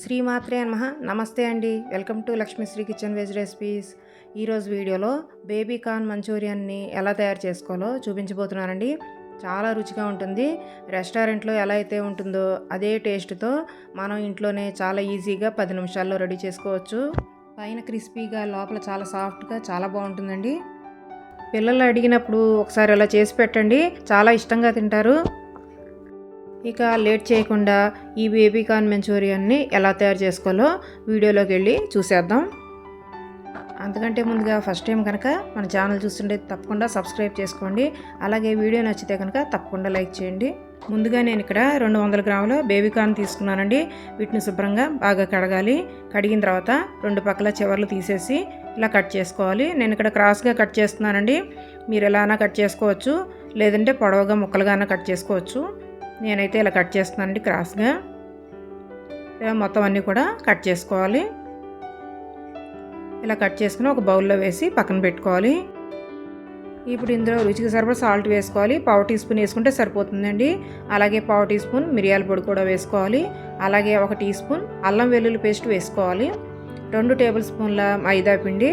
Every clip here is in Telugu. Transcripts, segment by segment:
శ్రీమాత్రే నమః. నమస్తే అండి. Welcome to Lakshmishri kitchen veg recipes. ఈరోజు వీడియోలో బేబీ కార్న్ మంచూరియన్ని ఎలా తయారు చేసుకోవాలో చూపించబోతున్నానండి. చాలా రుచిగా ఉంటుంది. రెస్టారెంట్లో ఎలా అయితే ఉంటుందో అదే టేస్ట్తో మనం ఇంట్లోనే చాలా ఈజీగా పది నిమిషాల్లో రెడీ చేసుకోవచ్చు. పైన క్రిస్పీగా లోపల చాలా సాఫ్ట్గా చాలా బాగుంటుందండి. పిల్లలు అడిగినప్పుడు ఒకసారి అలా చేసి పెట్టండి. చాలా ఇష్టంగా తింటారు. ఇక లేట్ చేయకుండా ఈ బేబీ కార్న్ మంచూరియాన్ని ఎలా తయారు చేసుకోవాలో వీడియోలోకి వెళ్ళి చూసేద్దాం. అంతకంటే ముందుగా ఫస్ట్ టైం కనుక మన ఛానల్ చూస్తుంటే తప్పకుండా సబ్స్క్రైబ్ చేసుకోండి. అలాగే వీడియో నచ్చితే కనుక తప్పకుండా లైక్ చేయండి. ముందుగా నేను ఇక్కడ రెండు వందల గ్రాముల బేబీ కార్న్ తీసుకున్నానండి. వీటిని శుభ్రంగా బాగా కడగాలి. కడిగిన తర్వాత రెండు పక్కల చివర్లు తీసేసి ఇలా కట్ చేసుకోవాలి. నేను ఇక్కడ క్రాస్గా కట్ చేస్తున్నానండి. మీరు ఎలానా కట్ చేసుకోవచ్చు. లేదంటే పొడవుగా ముక్కలుగానే కట్ చేసుకోవచ్చు. నేనైతే ఇలా కట్ చేస్తున్నానండి క్రాస్గా. మొత్తం అన్నీ కూడా కట్ చేసుకోవాలి. ఇలా కట్ చేసుకుని ఒక బౌల్లో వేసి పక్కన పెట్టుకోవాలి. ఇప్పుడు ఇందులో రుచికి సరిపడా సాల్ట్ వేసుకోవాలి. పావు టీ స్పూన్ వేసుకుంటే సరిపోతుందండి. అలాగే పావు టీ స్పూన్ మిరియాల పొడి కూడా వేసుకోవాలి. అలాగే ఒక టీ స్పూన్ అల్లం వెల్లుల్లి పేస్ట్ వేసుకోవాలి. రెండు టేబుల్ స్పూన్ల మైదా పిండి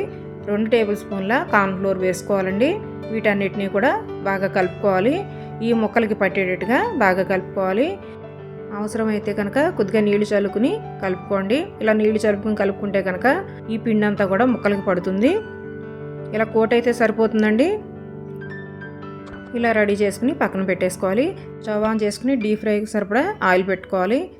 రెండు టేబుల్ స్పూన్ల కార్న్ఫ్లోర్ వేసుకోవాలండి. వీటన్నిటిని కూడా బాగా కలుపుకోవాలి. ఈ ముక్కలకి పట్టేటట్టుగా బాగా కలుపుకోవాలి. అవసరమైతే కనుక కొద్దిగా నీళ్ళు చల్లుకుని కలుపుకోండి. ఇలా నీళ్ళు చల్లుకుని కలుపుకుంటే కనుక ఈ పిండి అంతా కూడా ముక్కలకి పడుతుంది. ఇలా కోట్ అయితే సరిపోతుందండి. ఇలా రెడీ చేసుకుని పక్కన పెట్టేసుకోవాలి. చవాన్ చేసుకుని డీప్ ఫ్రైకి సరిపడా ఆయిల్ పెట్టుకోవాలి.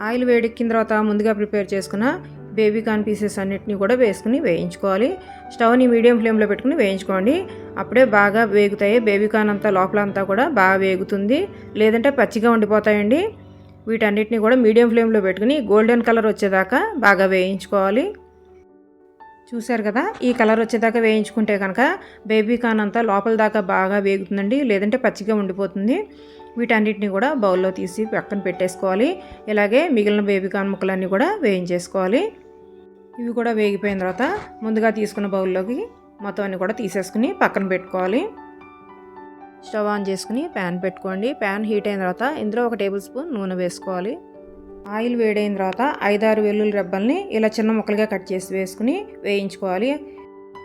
ఆయిల్ వేడెక్కిన తర్వాత ముందుగా ప్రిపేర్ చేసుకున్న బేబీ కార్న్ పీసెస్ అన్నిటిని కూడా వేసుకుని వేయించుకోవాలి. స్టవ్ని మీడియం ఫ్లేమ్లో పెట్టుకుని వేయించుకోండి. అప్పుడే బాగా వేగుతాయి. బేబీ కార్న్ అంతా లోపల అంతా కూడా బాగా వేగుతుంది. లేదంటే పచ్చిగా ఉండిపోతాయండి. వీటన్నిటిని కూడా మీడియం ఫ్లేమ్లో పెట్టుకుని గోల్డెన్ కలర్ వచ్చేదాకా బాగా వేయించుకోవాలి. చూశారు కదా? ఈ కలర్ వచ్చేదాకా వేయించుకుంటే కనుక బేబీ కార్న్ అంతా లోపల దాకా బాగా వేగుతుందండి. లేదంటే పచ్చిగా ఉండిపోతుంది. వీటన్నిటిని కూడా బౌల్లో తీసి పక్కన పెట్టేసుకోవాలి. ఇలాగే మిగిలిన బేబీ కార్న్ ముక్కలన్నీ కూడా వేయించేసుకోవాలి. ఇవి కూడా వేగిపోయిన తర్వాత ముందుగా తీసుకున్న బౌల్లోకి మొత్తం అన్ని కూడా తీసేసుకుని పక్కన పెట్టుకోవాలి. స్టవ్ ఆన్ చేసుకుని ప్యాన్ పెట్టుకోండి. ప్యాన్ హీట్ అయిన తర్వాత ఇందులో ఒక టేబుల్ స్పూన్ నూనె వేసుకోవాలి. ఆయిల్ వేడైన తర్వాత ఐదారు వెల్లుల్లి రెబ్బల్ని ఇలా చిన్న ముక్కలుగా కట్ చేసి వేసుకుని వేయించుకోవాలి.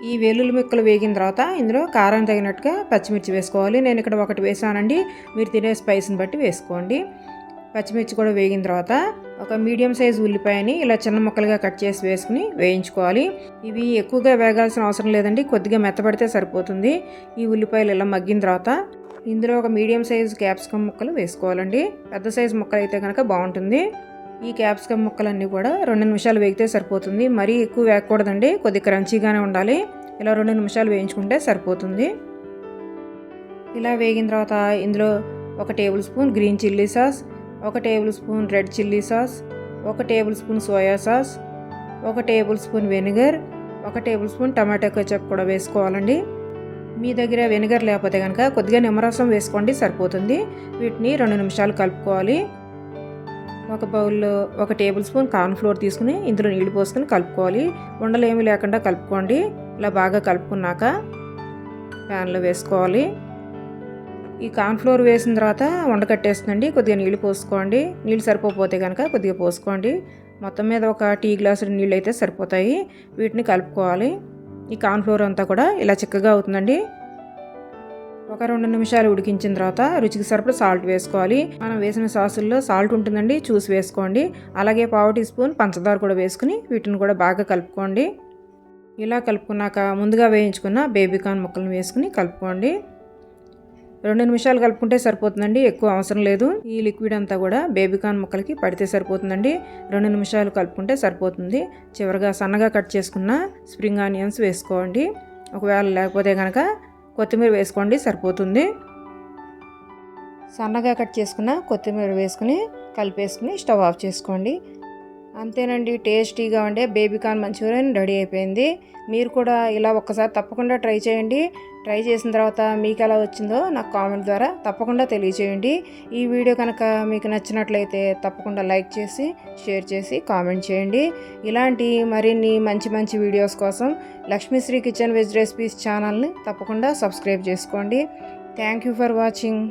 ఈ వెల్లుల్లి ముక్కలు వేగిన తర్వాత ఇందులో కారం తగినట్టుగా పచ్చిమిర్చి వేసుకోవాలి. నేను ఇక్కడ ఒకటి వేసానండి. మీరు తినే స్పైస్ని బట్టి వేసుకోండి. పచ్చిమిర్చి కూడా వేగిన తర్వాత ఒక మీడియం సైజ్ ఉల్లిపాయని ఇలా చిన్న ముక్కలుగా కట్ చేసి వేసుకుని వేయించుకోవాలి. ఇవి ఎక్కువగా వేగాల్సిన అవసరం లేదండి. కొద్దిగా మెత్తపడితే సరిపోతుంది. ఈ ఉల్లిపాయలు ఇలా మగ్గిన తర్వాత ఇందులో ఒక మీడియం సైజ్ క్యాప్సికమ్ ముక్కలు వేసుకోవాలండి. పెద్ద సైజు ముక్కలు అయితే కనుక బాగుంటుంది. ఈ క్యాప్సికమ్ ముక్కలన్నీ కూడా రెండు నిమిషాలు వేగితే సరిపోతుంది. మరీ ఎక్కువ వేగకూడదండి. కొద్ది క్రంచీగానే ఉండాలి. ఇలా రెండు నిమిషాలు వేయించుకుంటే సరిపోతుంది. ఇలా వేగిన తర్వాత ఇందులో ఒక table spoon green chilli sauce ఒక table spoon red chilli sauce ఒక టేబుల్ స్పూన్ సోయా సాస్ ఒక టేబుల్ స్పూన్ వెనిగర్ ఒక టేబుల్ స్పూన్ టమాటా కచప్ కూడా వేసుకోవాలండి. మీ దగ్గర వెనిగర్ లేకపోతే కనుక కొద్దిగా నిమ్మరసం వేసుకోండి సరిపోతుంది. వీటిని రెండు నిమిషాలు కలుపుకోవాలి. ఒక బౌల్లో ఒక టేబుల్ స్పూన్ కార్న్ఫ్లోర్ తీసుకుని ఇందులో నీళ్ళు పోసుకుని కలుపుకోవాలి. ఉండలు ఏమీ లేకుండా కలుపుకోండి. ఇలా బాగా కలుపుకున్నాక ప్యాన్లో వేసుకోవాలి. ఈ కార్న్ఫ్లోర్ వేసిన తర్వాత వండకట్టేస్తుందండి కొద్దిగా నీళ్ళు పోసుకోండి. నీళ్ళు సరిపోతే కనుక కొద్దిగా పోసుకోండి. మొత్తం మీద ఒక టీ గ్లాసు నీళ్ళు అయితే సరిపోతాయి. వీటిని కలుపుకోవాలి. ఈ కార్న్ఫ్లోర్ అంతా కూడా ఇలా చిక్కగా అవుతుందండి. ఒక రెండు నిమిషాలు ఉడికించిన తర్వాత రుచికి సరిపడా సాల్ట్ వేసుకోవాలి. మనం వేసిన సాసుల్లో సాల్ట్ ఉంటుందండి. చూసి వేసుకోండి. అలాగే పావు టీ స్పూన్ పంచదార కూడా వేసుకుని వీటిని కూడా బాగా కలుపుకోండి. ఇలా కలుపుకున్నాక ముందుగా వేయించుకున్న బేబీకాన్ ముక్కలను వేసుకుని కలుపుకోండి. రెండు నిమిషాలు కలుపుకుంటే సరిపోతుందండి ఎక్కువ అవసరం లేదు. ఈ లిక్విడ్ అంతా కూడా బేబీకాన్ ముక్కలకి పడితే సరిపోతుందండి. రెండు నిమిషాలు కలుపుకుంటే సరిపోతుంది. చివరిగా సన్నగా కట్ చేసుకున్న స్ప్రింగ్ ఆనియన్స్ వేసుకోండి. ఒకవేళ లేకపోతే కనుక కొత్తిమీర వేసుకోండి సరిపోతుంది. సన్నగా కట్ చేసుకున్న కొత్తిమీర వేసుకుని కలిపేసుకుని స్టవ్ ఆఫ్ చేసుకోండి. అంతేనండి టేస్టీగా ఉండే బేబీకాన్ మంచూరియన్ రెడీ అయిపోయింది. మీరు కూడా ఇలా ఒక్కసారి తప్పకుండా ట్రై చేయండి. ట్రై చేసిన తర్వాత మీకు ఎలా వచ్చిందో నాకు కామెంట్ ద్వారా తప్పకుండా తెలియజేయండి. ఈ వీడియో కనుక మీకు నచ్చినట్లయితే తప్పకుండా లైక్ చేసి షేర్ చేసి కామెంట్ చేయండి. ఇలాంటి మరిన్ని మంచి మంచి వీడియోస్ కోసం లక్ష్మీశ్రీ కిచెన్ వెజ్ రెసిపీస్ ఛానల్ని తప్పకుండా సబ్స్క్రైబ్ చేసుకోండి. Thank you for watching.